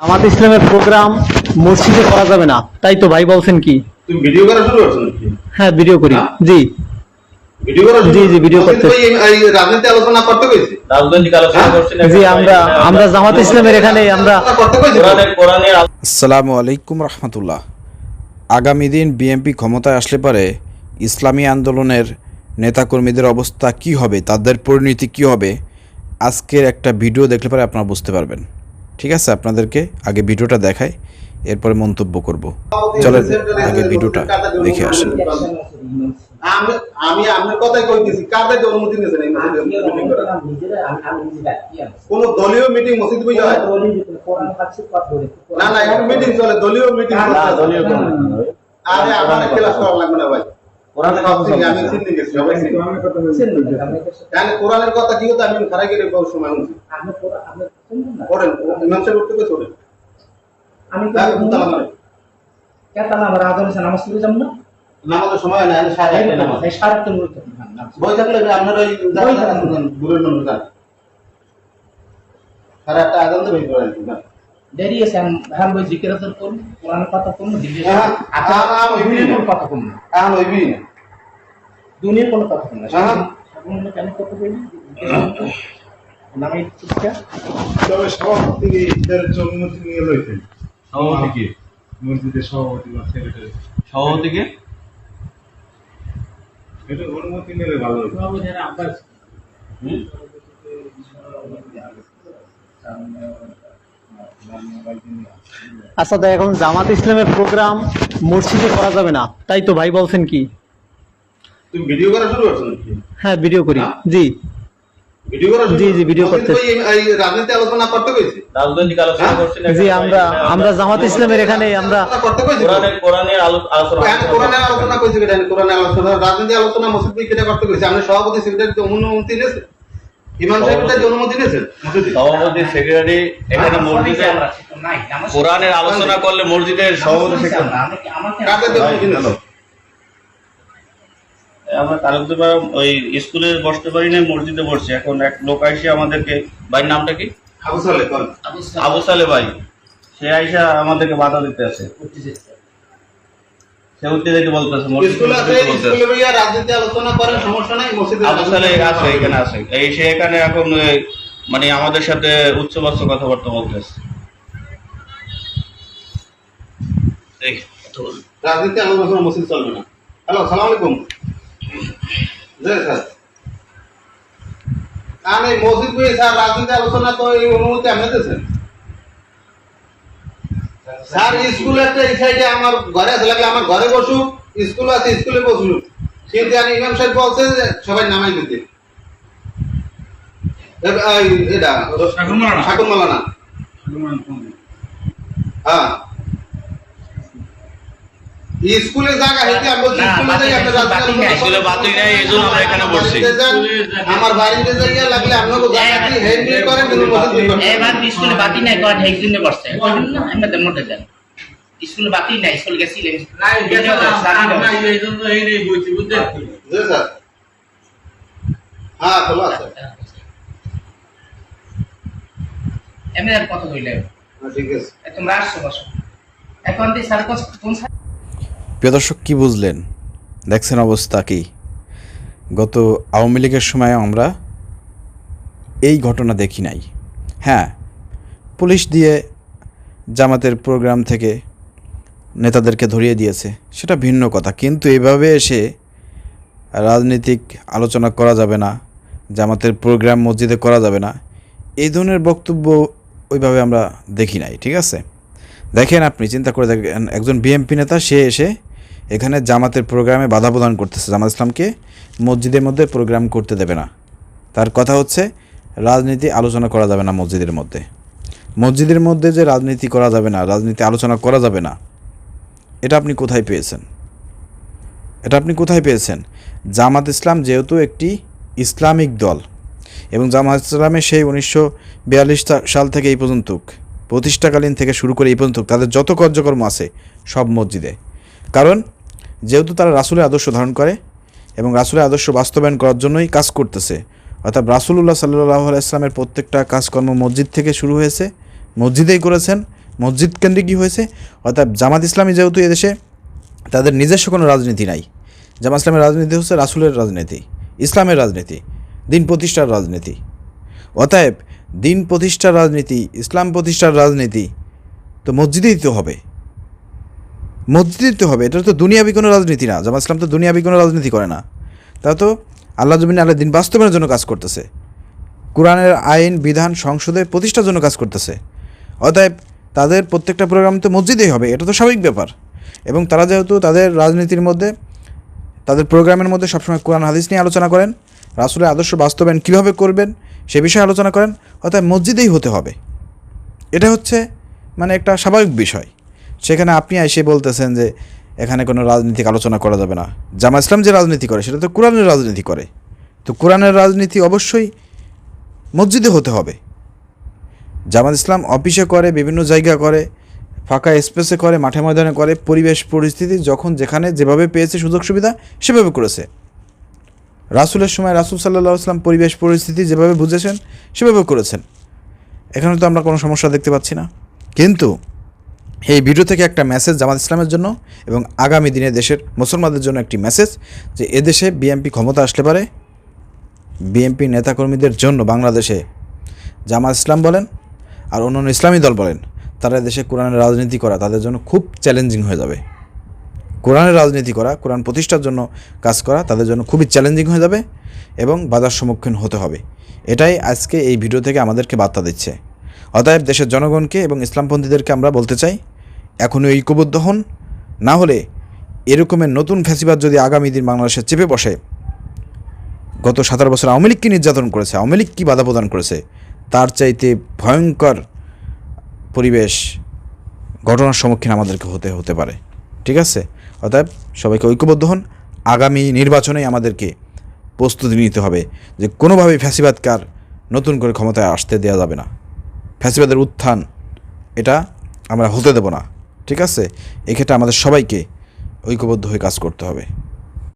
জামাত ইসলামের প্রোগ্রাম মসজিদে করা যাবে না। তাই তো ভাই বলছেন কি? তুমি ভিডিও করা শুরু করছ হ্যাঁ ভিডিও করি। হ্যাঁ? জি। ভিডিও করা জি, জি, ভিডিও করতে- তুমি এই- এই রাজনীতি আলোচনা করতে কইছি রাজনৈতিক আলোচনা? করছেন জি আমরা আমরা জামাত ইসলামের এখানে আমরা আলোচনা করতে কইছি তো? কোরআনের কোরআনের আলো- আসসালামু আলাইকুম রহমতুল্লাহ। আগামী দিন বিএনপি ক্ষমতায় আসলে পারে ইসলামী আন্দোলনের নেতাকর্মীদের অবস্থা কি হবে তাদের পরিণতি কি হবে আজকের একটা ভিডিও দেখলে পরে আপনারা বুঝতে পারবেন। ঠিক আছে আপনাদেরকে আগে ভিডিওটা দেখাই এরপরে মন্তব্য করব। চলেন আগে ভিডিওটা দেখে আসি। আমি আমি আপনার কথাই কইতেছি কাদের অনুমতি নিয়েছেন এই মসজিদে? মিটিং করার কোন দলীয় মিটিং মসজিদ বই হয়? না না এখানে মিটিং চলে দলীয় মিটিং দলীয় কোনো আরে আমার ক্লাস করা লাগবে না ভাই। কোরআনের কথা সব চিনি, আমি চিনি গেছি সবাই চিনি। কারণ কোরআনের কথা কি হতো আমি খারাই গেলে বহু সময় শুনছি। পড়েন ইমাম সাহেব উঠতে কইছে আমি তাহলে তালা মারেন। কেতালা আমার আদর নামাজ পড়ে যাব না? নামাজের সময় না সাড়ে আটটায় নামাজ। সাড়ে আটটার মধ্যে। বই থাকলে আপনার ওই বই নম্বর যান সাড়ে আটটা আগান তো বের করেন দেরি আছে হ্যাঁ বই জিকির আদর করুন কোরআনের কথা করুন দিল্লি হ্যাঁ, ওই দুনিয়ার। কথা করুন কোনো কথা না। হ্যাঁ। কেন নামে শিক্ষা তবে সভাপতি এদের অনুমতি নিয়ে লইতেন। সভাপতি মসজিদের সভাপতি বা সেক্রেটারি। সভাপতিকে এটা অনুমতি নিলে ভালো হতো। হুম? আচ্ছা তো এখন জামাত ইসলামের প্রোগ্রাম মসজিদে করা যাবে না। তাই তো ভাই বলছেন কি? তুমি ভিডিও করা শুরু করছ হ্যাঁ ভিডিও করি। হ্যাঁ? জি। জি, জি, ভিডিও মসজিদ করতেছি। বই এই- এই রাজনীতি আলোচনা করতে রাজনৈতিক আলোচনা হ্যাঁ? করছেন জি আমরা আমরা জামাত ইসলামের এখানে আমরা করতে কোরআনের কোরআনের আলোচনা কোরআনের আলোচনা কইছি কোরআনের আলোচনা রাজনীতি আলোচনা মসজিদ কেটে করতে কইছি আপনি সভাপতি সেক্রেটারি তো অনুমতি নিয়েছেন। ইমাম সাহেব কি অনুমতি নিয়েছেন? সভাপতি সেক্রেটারি এখানে মসজিদে আমরা শিখতাম, নাই নামাজ কোরআনের আলোচনা করলে মসজিদের সভাপতি সেক্রেটারি আমাকে আমরা তালুকদার ওই স্কুলে বসতে পারি না মসজিদে বসছি। এখন এক লোক আইসে আমাদেরকে ভাইয়ের নামটা কি? আবু সালে কোন আবু আবু সালে ভাই। সে আইসা আমাদেরকে বাধা দিতে আছে সে উঠতে যেতে বলতেছে। রাজনীতি আলোচনা করেন সমস্যা নাই আবু সালে আছে এখানে আছে। এই সে এখানে এখন মানে আমাদের সাথে উচ্চবাচ্য কথাবার্তা বলতেছে। রাজনীতি আলোচনা মসজিদ চলবে না। হ্যালো সালাম আলাইকুম। জি এই মসজিদ বই স্যার রাজনীতি আলোচনা তো এই অনুমতি আপনি দিয়েছেন। স্যার স্কুল একটা এই সাইডে আমার ঘরে আছে লাগলে আমার ঘরে বসুক স্কুল আছে স্কুলে বসুক। কিন্তু আমি ইমাম সাহেব বলছে সবাই নামাই দিতে। এটা ঠাকুর হ্যাঁ। স্কুলে জায়গা হেঁটে আমি স্কুলে যাই আপনি রাজনীতি বাতিল নাই, আলোচনা স্কুলে বাতিল নাই, এই আমরা এখানে বসছি। আমার বাড়িতে যাইয়া লাগলে আপনাকে জায়গা দিয়ে হেঁটে করেন কিন্তু মসজিদ করেন এবার স্কুলে বাতি নাই করা ঢেক দিনে বসছে? করেন না? আমাদের মধ্যে স্কুলে বাতি নাই স্কুল গেছিলেন। জি স্যার। হ্যাঁ খোলা আছে। এমনি আর কথা কইলে হ্যাঁ, ঠিক আছে। তোমরা আসছো বসো। এখন তুই স্যার কোন প্রিয় দর্শক, কী বুঝলেন? দেখছেন অবস্থা কি? গত আওয়ামী লীগের সময় আমরা এই ঘটনা দেখি নাই। হ্যাঁ পুলিশ দিয়ে জামাতের প্রোগ্রাম থেকে নেতাদেরকে ধরিয়ে দিয়েছে, সেটা ভিন্ন কথা। কিন্তু এভাবে এসে রাজনৈতিক আলোচনা করা যাবে না, জামাতের প্রোগ্রাম মসজিদে করা যাবে না, এই ধরনের বক্তব্য ওইভাবে আমরা দেখি নাই, ঠিক আছে? দেখেন আপনি, চিন্তা করে দেখেন, একজন বিএমপি নেতা, সে এসে এখানে জামাতের প্রোগ্রামে বাধা প্রদান করতেছে। জামাত ইসলামকে মসজিদের মধ্যে প্রোগ্রাম করতে দেবে না। তার কথা হচ্ছে, রাজনীতি আলোচনা করা যাবে না মসজিদের মধ্যে। মসজিদের মধ্যে যে রাজনীতি করা যাবে না, রাজনীতি আলোচনা করা যাবে না, এটা আপনি কোথায় পেয়েছেন? এটা আপনি কোথায় পেয়েছেন? জামাত ইসলাম যেহেতু একটি ইসলামিক দল, এবং জামাত ইসলামের সেই উনিশশো বিয়াল্লিশ সাল থেকে এই পর্যন্ত প্রতিষ্ঠাকালীন থেকে শুরু করে এই পর্যন্ত তাদের যত কার্যক্রম আছে সব মসজিদে। কারণ যেহেতু তারা রাসুলের আদর্শ ধারণ করে এবং রাসুলের আদর্শ বাস্তবায়ন করার জন্যই কাজ করতেছে। অর্থাৎ রাসুলুল্লাহ সাল্লাহ ইসলামের প্রত্যেকটা কাজকর্ম মসজিদ থেকে শুরু হয়েছে, মসজিদেই করেছেন, মসজিদ কেন্দ্রে কী হয়েছে। অর্থাৎ জামাত ইসলামী যেহেতু এদেশে, তাদের নিজস্ব কোনো রাজনীতি নাই। জামাত ইসলামের রাজনীতি হচ্ছে রাসুলের রাজনীতি, ইসলামের রাজনীতি, দিন প্রতিষ্ঠার রাজনীতি। অতএব দিন প্রতিষ্ঠার রাজনীতি, ইসলাম প্রতিষ্ঠার রাজনীতি তো মসজিদেই তো হবে। মসজিদেই তো হবে। এটা তো দুনিয়াবি কোনো রাজনীতি না। জামাত ইসলাম তো দুনিয়াবি কোনো রাজনীতি করে না। তা তো আল্লাহ জমিন আল্লাহ দিন বাস্তবায়নের জন্য কাজ করতেছে। কোরআনের আইন, বিধান সংসদে প্রতিষ্ঠার জন্য কাজ করতেছে। অতএব তাদের প্রত্যেকটা প্রোগ্রাম তো মসজিদেই হবে। এটা তো স্বাভাবিক ব্যাপার। এবং তারা যেহেতু তাদের রাজনীতির মধ্যে, তাদের প্রোগ্রামের মধ্যে সবসময় কোরআন হাদিস নিয়ে আলোচনা করেন, রাসুলের আদর্শ বাস্তবায়ন কীভাবে করবেন সে বিষয়ে আলোচনা করেন অর্থাৎ মসজিদেই হতে হবে। এটা হচ্ছে মানে একটা স্বাভাবিক বিষয়। সেখানে আপনি এসে বলতেছেন যে এখানে কোনো রাজনীতিক আলোচনা করা যাবে না। জামা ইসলাম যে রাজনীতি করে, সেটা তো কোরআনের রাজনীতি করে। তো কোরআনের রাজনীতি অবশ্যই মসজিদে হতে হবে। জামাত ইসলাম অফিসে করে, বিভিন্ন জায়গা করে, ফাঁকা স্পেসে করে, মাঠে ময়দানে করে, পরিবেশ, পরিস্থিতি যখন যেখানে যেভাবে পেয়েছে সুযোগ সুবিধা সেভাবে করেছে। রাসুলের সময় রাসুল সাল্লাহ আসলাম পরিবেশ, পরিস্থিতি যেভাবে বুঝেছেন সেভাবে করেছেন। এখানে তো আমরা কোনো সমস্যা দেখতে পাচ্ছি না। কিন্তু এই ভিডিও থেকে একটা মেসেজ জামাত ইসলামের জন্য এবং আগামী দিনে দেশের মুসলমানদের জন্য একটি মেসেজ যে এদেশে বিএনপি ক্ষমতা আসলে পারে। বিএনপি নেতাকর্মীদের জন্য বাংলাদেশে জামাত ইসলাম বলেন আর অন্যান্য ইসলামী দল বলেন, তারা দেশে কোরআনের রাজনীতি করা তাদের জন্য খুব চ্যালেঞ্জিং হয়ে যাবে। কোরআনের রাজনীতি করা, কোরআন প্রতিষ্ঠার জন্য কাজ করা তাদের জন্য খুবই চ্যালেঞ্জিং হয়ে যাবে এবং বাধার সম্মুখীন হতে হবে। এটাই আজকে এই ভিডিও থেকে আমাদেরকে বার্তা দিচ্ছে। অতএব দেশের জনগণকে এবং ইসলামপন্থীদেরকে আমরা বলতে চাই এখনই ঐক্যবদ্ধ হন। না হলে এরকমের নতুন ফ্যাসিবাদ যদি আগামী দিন বাংলাদেশে চেপে বসে, গত সতেরো বছর আওয়ামী লীগ কি নির্যাতন করেছে, আওয়ামী লীগ কী বাধা প্রদান করেছে, তার চাইতে ভয়ঙ্কর পরিবেশ ঘটনার সম্মুখীন আমাদেরকে হতে হতে পারে। ঠিক আছে? অতএব সবাইকে ঐক্যবদ্ধ হন। আগামী নির্বাচনে আমাদেরকে প্রস্তুতি নিতে হবে যে কোনোভাবেই ফ্যাসিবাদকার নতুন করে ক্ষমতায় আসতে দেওয়া যাবে না। ফ্যাসিবাদের উত্থান, এটা আমরা হতে দেব না। ঠিক আছে? এক্ষেত্রে আমাদের সবাইকে ঐক্যবদ্ধ হয়ে কাজ করতে হবে।